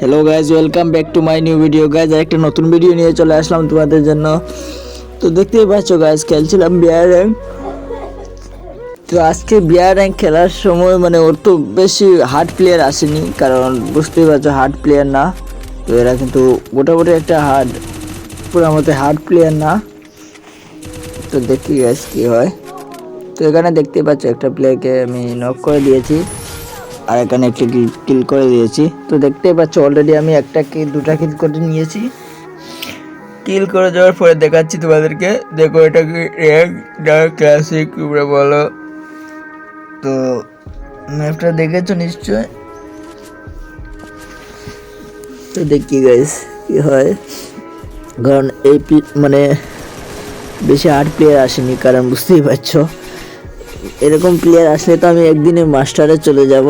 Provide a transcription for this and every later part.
Hello guys welcome back to my new video guys একটা নতুন video নিয়ে চলে আসলাম তোমাদের জন্য। তো দেখতেই পাচ্ছ গাইজ খেলছিলাম বিয়ার র্যাঙ্ক তো আজকে বিয়ার র্যাঙ্ক খেলার সময় মানে ওর তো বেশি হার্ড প্লেয়ার আসেনি, কারণ বুঝতেই পারছ হার্ড প্লেয়ার না। তো এরা কিন্তু মোটামুটি একটা হার্ড পুরো মতো হার্ড প্লেয়ার না। তো দেখি গাইজ কী হয়। তো এখানে দেখতেই পাচ্ছ একটা প্লেয়ারকে আমি নক করে দিয়েছি। আর এখানে একটি কিল করে দিয়েছি। তো দেখতেই পাচ্ছ অলরেডি আমি একটা কিল দুটা কিল করে নিয়েছি। কিল করে যাওয়ার পরে দেখাচ্ছি তোমাদেরকে। দেখো, এটা কি র্যাঙ্ক না ক্লাসিক তোমরা বলো। তো ম্যাপটা দেখেছ নিশ্চয়? তো দেখি গাইস কি হয়। কারণ এই মানে বেশি আট প্লেয়ার আসেনি, কারণ বুঝতেই পারছ। এরকম প্লেয়ার আসলে তো আমি একদিনে মাস্টারে চলে যাব।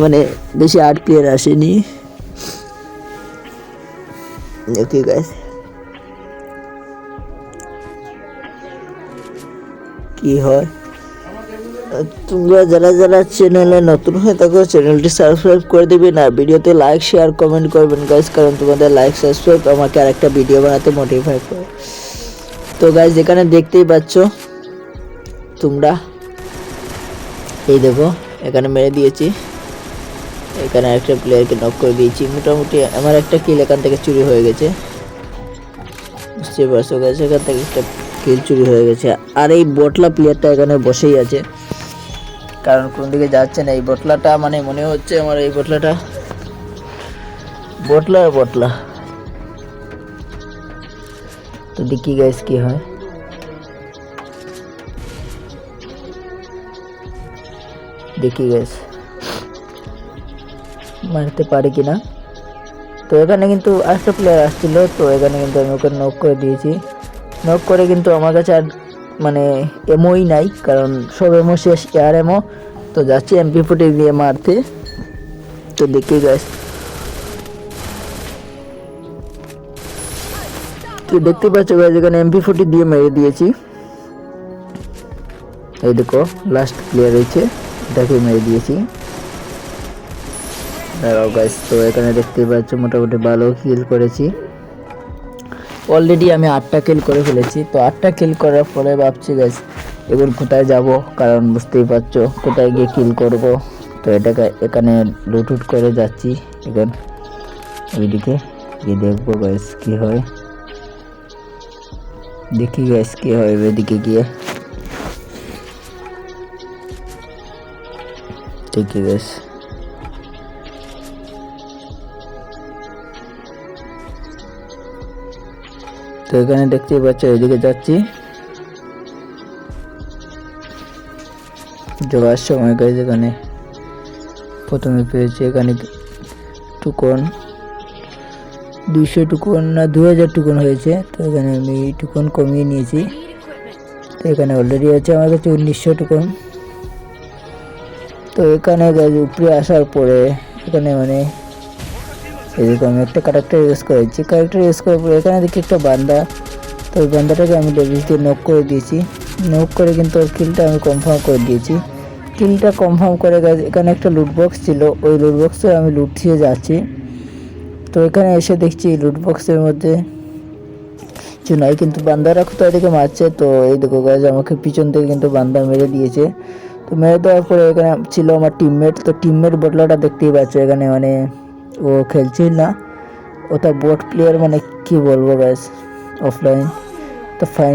মানে বেশি আট প্লেয়ার আসেনি। দেখি গাইস কি হয়? তোমরা যারা যারা চ্যানেলে নতুন হয়ে থাকো চ্যানেলটি সাবস্ক্রাইব করে দিবেন আর ভিডিওতে লাইক শেয়ার কমেন্ট করবেন গাইস কারণ তোমাদের লাইক সাবস্ক্রাইব আমাকে আর একটা ভিডিও বানাতে মোটিফাই করে। তো গাইস এখানে দেখতেই পাচ্ছ তোমরা। এই দেখো, এখানে মেরে দিয়েছি। এখানে একটা প্লেয়ারকে নক করে দিয়েছি। মোটামুটি আমার একটা কিল এখান থেকে চুরি হয়ে গেছে। বুঝতে পারছ গাছ এখান থেকে একটা কিল চুরি হয়ে গেছে। আর এই বটলা প্লেয়ারটা এখানে বসেই আছে। কারণ কোন দিকে যাচ্ছে না, এই বটলাটা মানে মনে হচ্ছে আমার এই বটলাটা বটলা আর বটলা তো দেখি গাইস কি হয়। দেখি গাইস মারতে পারি কিনা? তো এখানে কিন্তু আরেকটা প্লেয়ার আসছিল, তো এখানে কিন্তু আমি ওকে নক করে দিয়েছি। নক করে কিন্তু আমার কাছে আর মানে এমোই নাই, কারণ সব এমো শেষ, এয়ার এমো তো যাচ্ছি এমপি ফুটে দিয়ে মারতে। তো দেখি গাইস তো দেখতে পাচ্ছ গাইস এখানে এমপি ফুটি দিয়ে মেরে দিয়েছি। এই দেখো লাস্ট প্লেয়ার রয়েছে। এটাকে মেরে দিয়েছি। দাঁড়াও গাইস তো এখানে দেখতে পাচ্ছ, মোটামুটি ভালো কিল করেছি। অলরেডি আমি আটটা কিল করে ফেলেছি, তো আটটা কিল করার পরে ভাবছি গাইস এবার কোথায় যাব? কারণ বুঝতেই পারছ, কোথায় গিয়ে কিল করব? তো এটাকে এখানে লুটুট করে যাচ্ছি, এখানে, ওইদিকে গিয়ে দেখব গাইস কি হয়। দেখি গাইস কি হয় ওইদিকে গিয়ে। দেখি গাইস? তো এখানে দেখতেই পাচ্ছ, এদিকে যাচ্ছি। যাওয়ার সময় গাইজ এখানে প্রথমে পেয়েছি এখানে টুকন। দুইশো টুকন না দু হাজার টুকন হয়েছে, তো এখানে আমি টুকন কমিয়ে নিয়েছি। তো এখানে অলরেডি আছে আমার কাছে উনিশশো টুকন। তো এখানে গাছ উপরে আসার পরে এখানে মানে এরকম একটা ক্যারেক্টার ইউজ করেছি। ক্যারেক্টার ইউজ করার পরে এখানে দেখি একটা বান্দা। তো ওই বান্দাটাকে আমি লেভিস দিয়ে নক করে দিয়েছি। নক করে কিন্তু ওর কিলটা আমি কনফার্ম করে দিয়েছি। কিলটা কনফার্ম করে গেছে এখানে একটা লুট বক্স ছিল। ওই লুট বক্সে আমি লুট দিয়ে যাচ্ছি। তো এখানে এসে দেখছি লুট বক্সের মধ্যে কিছু নাই কিন্তু বান্দারা কোথায় থেকে মারছে? তো এই দেখো গাছ আমাকে পিছন থেকে কিন্তু বান্দা মেরে দিয়েছে। তো মেরে দেওয়ার পরে এখানে ছিল আমার টিমমেট তো টিমমেট বদলাটা দেখতেই পাচ্ছ এখানে মানে ও খেলছিল না। ওটা বোট প্লেয়ার মানে কি বলব গ্যাস অফলাইন তো ফাইনাল